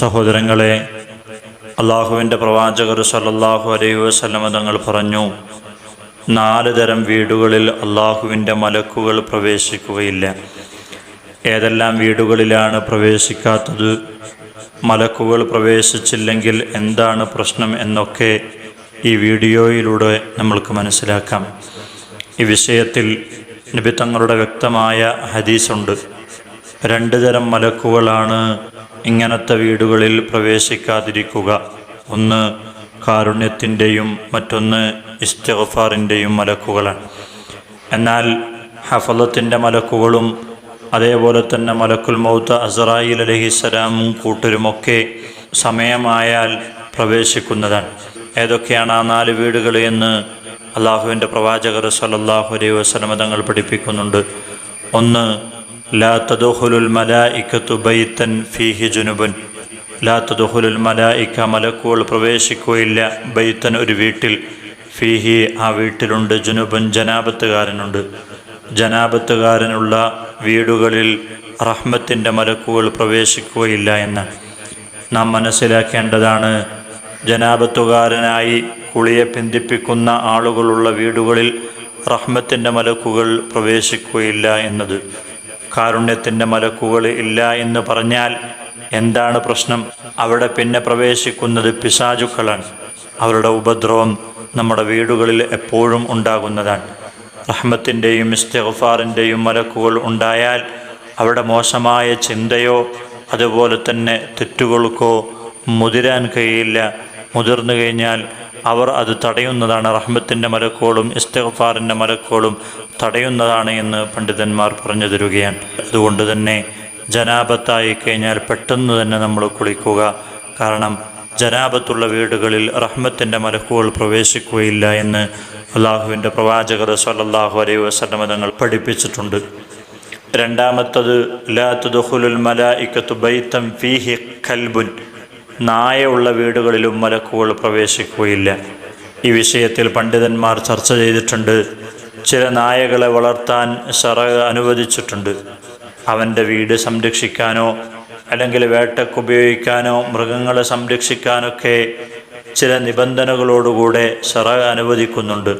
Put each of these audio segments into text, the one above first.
സഹോദരങ്ങളെ അള്ളാഹുവിന്റെ പ്രവാചകർ സല്ലല്ലാഹു അലൈഹി വസ്ലമ തങ്ങൾ പറഞ്ഞു നാല് തരം വീടുകളിൽ അള്ളാഹുവിന്റെ മലക്കുകൾ പ്രവേശിക്കുകയില്ല. ഏതെല്ലാം വീടുകളിലാണ് പ്രവേശിക്കാത്തത്? മലക്കുകൾ പ്രവേശിച്ചില്ലെങ്കിൽ എന്താണ് പ്രശ്നം എന്നൊക്കെ ഈ വീഡിയോയിലൂടെ നമ്മൾക്ക് മനസ്സിലാക്കാം. ഈ വിഷയത്തിൽ നബി തങ്ങളുടെ വ്യക്തമായ ഹദീസുണ്ട്. രണ്ട് തരം മലക്കുകളാണ് ഇങ്ങനത്തെ വീടുകളിൽ പ്രവേശിക്കാതിരിക്കുക. ഒന്ന് കാരുണ്യത്തിന്റെയും മറ്റൊന്ന് ഇസ്തഫാറിന്റെയും മലക്കുകളാണ്. എന്നാൽ ഹഫലത്തിന്റെ മലക്കുകളും അതേപോലെ തന്നെ മലക്കുൽ മൗത്ത് അസറായിൽ അലഹിസ്സലാമും കൂട്ടരുമൊക്കെ സമയമായാൽ പ്രവേശിക്കുന്നതാണ്. ഏതൊക്കെയാണ് ആ നാല് വീടുകൾ എന്ന് അള്ളാഹുവിന്റെ പ്രവാചകർ സല്ലല്ലാഹു അലൈഹി വസല്ലമ തങ്ങൾ പഠിപ്പിക്കുന്നുണ്ട്. ഒന്ന് ലാ തദുഹുലുൽ മലായിക്കത്തു ബൈത്തൻ ഫീഹി ജുനുബൻ. ലാ തദുഹുലുൽ മലായിക്ക മലക്കുകൾ പ്രവേശിക്കുകയില്ല. ബൈത്തൻ ഒരു വീട്ടിൽ. ഫീഹി ആ വീട്ടിലുണ്ട്. ജുനുബൻ ജനാപത്തുകാരനുണ്ട്. ജനാപത്തുകാരനുള്ള വീടുകളിൽ റഹ്മത്തിന്റെ മലക്കുകൾ പ്രവേശിക്കുകയില്ല എന്ന് നാം മനസ്സിലാക്കേണ്ടതാണ്. ജനാപത്തുകാരനായി കുളിയെ പിന്തിപ്പിക്കുന്ന ആളുകളുള്ള വീടുകളിൽ റഹ്മത്തിന്റെ മലക്കുകൾ പ്രവേശിക്കുകയില്ല എന്നത്. കാരുണ്യത്തിന്റെ മലക്കുകൾ ഇല്ല എന്ന് പറഞ്ഞാൽ എന്താണ് പ്രശ്നം? അവിടെ പിന്നെ പ്രവേശിക്കുന്നത് പിശാചുക്കളാണ്. അവരുടെ ഉപദ്രവം നമ്മുടെ വീടുകളിൽ എപ്പോഴും ഉണ്ടാകുന്നതാണ്. റഹ്മത്തിന്റെയും ഇസ്തഫാറിന്റെയും മലക്കുകൾ ഉണ്ടായാൽ അവിടെ മോശമായ ചിന്തയോ അതുപോലെ തന്നെ തെറ്റുകൾക്കോ മുതിരാൻ കഴിയില്ല. മുതിർന്നു കഴിഞ്ഞാൽ അവർ അത് തടയുന്നതാണ്. റഹ്മത്തിന്റെ മലക്കുകളും ഇസ്തഫാറിന്റെ മലക്കോളും തടയുന്നതാണ് എന്ന് പണ്ഡിതന്മാർ പറഞ്ഞു തരികയാണ് അതുകൊണ്ട് തന്നെ ജനാപത്തായി കഴിഞ്ഞാൽ പെട്ടെന്ന് തന്നെ നമ്മൾ കുളിക്കുക. കാരണം ജനാപത്തുള്ള വീടുകളിൽ റഹ്മത്തിന്റെ മലക്കുകൾ പ്രവേശിക്കുകയില്ല എന്ന് അള്ളാഹുവിന്റെ പ്രവാചകർ സല്ലല്ലാഹു അലൈ വസല്ലമ തങ്ങൾ പഠിപ്പിച്ചിട്ടുണ്ട്. രണ്ടാമത്തത് ലാ മല മലായിക്കത്തു ബൈത്തം ഫീഹി കൽബുൻ നായയുള്ള വീടുകളിലും മലക്കുകൾ പ്രവേശിക്കുകയില്ല. ഈ വിഷയത്തിൽ പണ്ഡിതന്മാർ ചർച്ച ചെയ്തിട്ടുണ്ട്. ചില നായകളെ വളർത്താൻ സറ അനുവദിച്ചിട്ടുണ്ട്. അവന്റെ വീട് സംരക്ഷിക്കാനോ അല്ലെങ്കിൽ വേട്ടക്കുപയോഗിക്കാനോ മൃഗങ്ങളെ സംരക്ഷിക്കാനൊക്കെ ചില നിബന്ധനകളോടുകൂടെ സറ അനുവദിക്കുന്നുണ്ട്.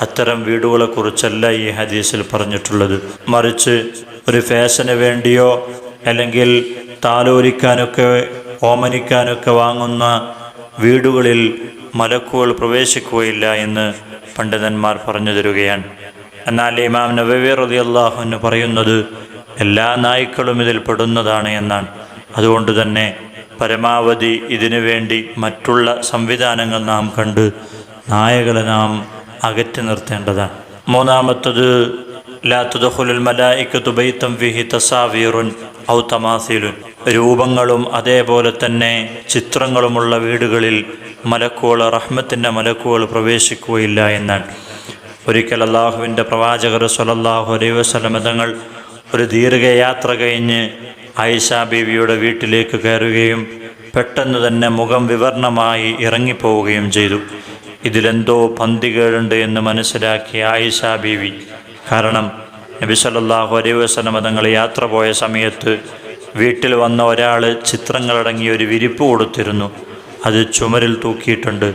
അത്തരം വീടുകളെക്കുറിച്ചല്ല ഈ ഹദീസിൽ പറഞ്ഞിട്ടുള്ളത്. മറിച്ച് ഒരു ഫാഷന് വേണ്ടിയോ അല്ലെങ്കിൽ താലോലിക്കാനൊക്കെ ഓമനിക്കാനൊക്കെ വാങ്ങുന്ന വീടുകളിൽ മലക്കുകൾ പ്രവേശിക്കുകയില്ല എന്ന് പണ്ഡിതന്മാർ പറഞ്ഞു തരികയാണ്. എന്നാൽ ഇമാം നബവി റതി അള്ളാഹുന്ന് പറയുന്നത് എല്ലാ നായ്ക്കളും ഇതിൽ പെടുന്നതാണ് എന്നാണ്. അതുകൊണ്ട് തന്നെ പരമാവധി ഇതിനു വേണ്ടി മറ്റുള്ള സംവിധാനങ്ങൾ നാം കണ്ട് നായകളെ നാം അകറ്റി നിർത്തേണ്ടതാണ്. മൂന്നാമത്തത് ലാ തുദഖുലുൽ മലായിക്കത്തു ബൈത്തം ഫിഹി തസാവീറുൻ ഔ തമാസീലുൻ. രൂപങ്ങളും അതേപോലെ തന്നെ ചിത്രങ്ങളുമുള്ള വീടുകളിൽ മലക്കുകൾ റഹ്മത്തിന്റെ മലക്കുകൾ പ്രവേശിക്കുകയില്ല എന്നാണ്. ഒരിക്കൽ അള്ളാഹുവിന്റെ പ്രവാചകർ സ്വലല്ലാഹു അലൈഹി വസല്ലമ തങ്ങൾ ഒരു ദീർഘയാത്ര കഴിഞ്ഞ് ആയിഷ ബീവിയുടെ വീട്ടിലേക്ക് കയറുകയും പെട്ടെന്ന് തന്നെ മുഖം വിവർണമായി ഇറങ്ങിപ്പോവുകയും ചെയ്തു. ഇതിലെന്തോ പന്തികേടുണ്ട് എന്ന് മനസ്സിലാക്കിയ ആയിഷ ബീവി. കാരണം നബി സല്ലല്ലാഹു അലൈഹി വസല്ലമ തങ്ങൾ യാത്ര പോയ സമയത്ത് വീട്ടിൽ വന്ന ഒരാൾ ചിത്രങ്ങളടങ്ങിയ ഒരു വിരിപ്പ് കൊടുത്തിരുന്നു. അത് ചുമരിൽ തൂക്കിയിട്ടുണ്ട്.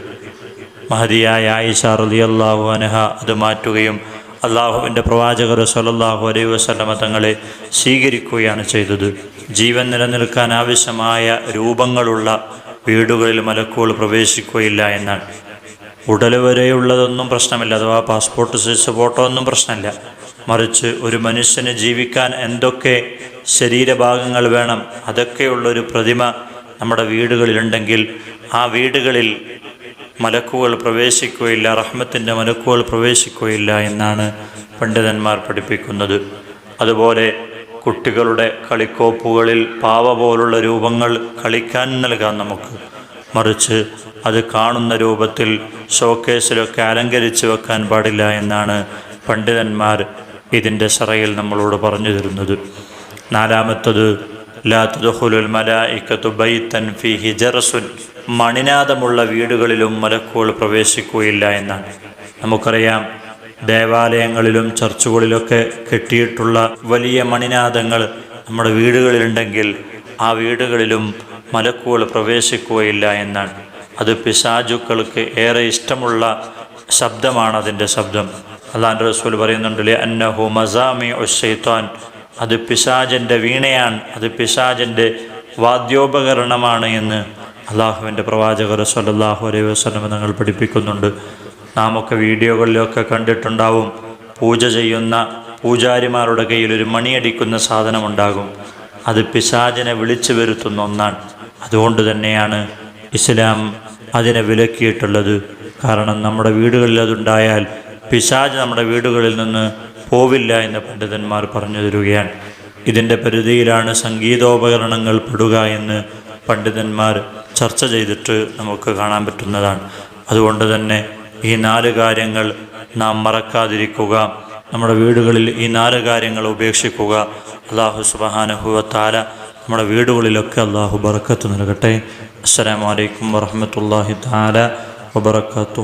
മഹതിയായ ആയിഷ റളിയല്ലാഹു അനഹ അത് മാറ്റുകയും അള്ളാഹുവിന്റെ പ്രവാചകർ സലല്ലാഹു അലൈ വസ്ലമ തങ്ങളെ സ്വീകരിക്കുകയാണ് ചെയ്തത്. ജീവൻ നിലനിൽക്കാൻ ആവശ്യമായ രൂപങ്ങളുള്ള വീടുകളിൽ മലക്കുകൾ പ്രവേശിക്കുകയില്ല എന്നാണ് ഉടൽ വരെയുള്ളതൊന്നും പ്രശ്നമില്ല. അഥവാ പാസ്പോർട്ട് സൈസ് ഫോട്ടോ ഒന്നും പ്രശ്നമില്ല. മറിച്ച് ഒരു മനുഷ്യന് ജീവിക്കാൻ എന്തൊക്കെ ശരീരഭാഗങ്ങൾ വേണം അതൊക്കെയുള്ളൊരു പ്രതിമ നമ്മുടെ വീടുകളിലുണ്ടെങ്കിൽ ആ വീടുകളിൽ മലക്കുകൾ പ്രവേശിക്കുകയില്ല റഹ്മത്തിന്റെ മലക്കുകൾ പ്രവേശിക്കുകയില്ല എന്നാണ് പണ്ഡിതന്മാർ പഠിപ്പിക്കുന്നത്. അതുപോലെ കുട്ടികളുടെ കളിക്കോപ്പുകളിൽ പാവ പോലുള്ള രൂപങ്ങൾ കളിക്കാൻ നൽകാം നമുക്ക്. മറിച്ച് അത് കാണുന്ന രൂപത്തിൽ ഷോക്കേസിലൊക്കെ അലങ്കരിച്ച് വെക്കാൻ പാടില്ല എന്നാണ് പണ്ഡിതന്മാർ ഇതിന്റെ ശറയിൽ നമ്മളോട് പറഞ്ഞു തരുന്നത്. നാലാമത്തത് ലാ മലാ മലായിക്കത്തു ബൈത്തൻ ഫി ജറസുൻ മണിനാദമുള്ള വീടുകളിലും മലക്കുകൾ പ്രവേശിക്കുകയില്ല എന്നാണ്. നമുക്കറിയാം ദേവാലയങ്ങളിലും ചർച്ചുകളിലൊക്കെ കെട്ടിയിട്ടുള്ള വലിയ മണിനാദങ്ങൾ നമ്മുടെ വീടുകളിലുണ്ടെങ്കിൽ ആ വീടുകളിലും മലക്കുകൾ പ്രവേശിക്കുകയില്ല എന്നാണ്. അത് പിശാചുക്കൾക്ക് ഏറെ ഇഷ്ടമുള്ള ശബ്ദമാണ് അതിന്റെ ശബ്ദം. അള്ളാൻ റസൂൽ പറയുന്നുണ്ടല്ലേ അന്നഹു മസാമി ഉഷൈത്താൻ അത് പിശാജന്റെ വീണയാണ് അത് പിശാജന്റെ വാദ്യോപകരണമാണ് എന്ന്. അള്ളാഹുവിന്റെ പ്രവാചകർ സല്ലാഹു അലൈഹി വസ്ലം നിങ്ങൾ പഠിപ്പിക്കുന്നുണ്ട്. നാം ഒക്കെ വീഡിയോകളിലൊക്കെ കണ്ടിട്ടുണ്ടാവും. പൂജ ചെയ്യുന്ന പൂജാരിമാരുടെ കയ്യിൽ ഒരു മണിയടിക്കുന്ന സാധനമുണ്ടാകും. അത് പിശാചിനെ വിളിച്ചു വരുത്തുന്ന ഒന്നാണ്. അതുകൊണ്ട് തന്നെയാണ് ഇസ്ലാം അതിനെ വിലക്കിയിട്ടുള്ളത്. കാരണം നമ്മുടെ വീടുകളിൽ അതുണ്ടായാൽ പിശാജ് നമ്മുടെ വീടുകളിൽ നിന്ന് പോവില്ല എന്ന് പണ്ഡിതന്മാർ പറഞ്ഞു തരികയാണ്. ഇതിന്റെ പരിധിയിലാണ് സംഗീതോപകരണങ്ങൾ പെടുക എന്ന് പണ്ഡിതന്മാർ ചർച്ച ചെയ്തിട്ട് നമുക്ക് കാണാൻ പറ്റുന്നതാണ്. അതുകൊണ്ട് തന്നെ ഈ നാല് കാര്യങ്ങൾ നാം മറക്കാതിരിക്കുക. നമ്മുടെ വീടുകളിൽ ഈ നാല് കാര്യങ്ങൾ ഉപേക്ഷിക്കുക. അള്ളാഹു സുബഹാനഹുവ നമ്മുടെ വീടുകളിലൊക്കെ അള്ളാഹു ബറക്കത്ത് നൽകട്ടെ. അസ്സലാമലൈക്കും വറഹമത്തല്ലാഹി താല വബർക്കാത്തു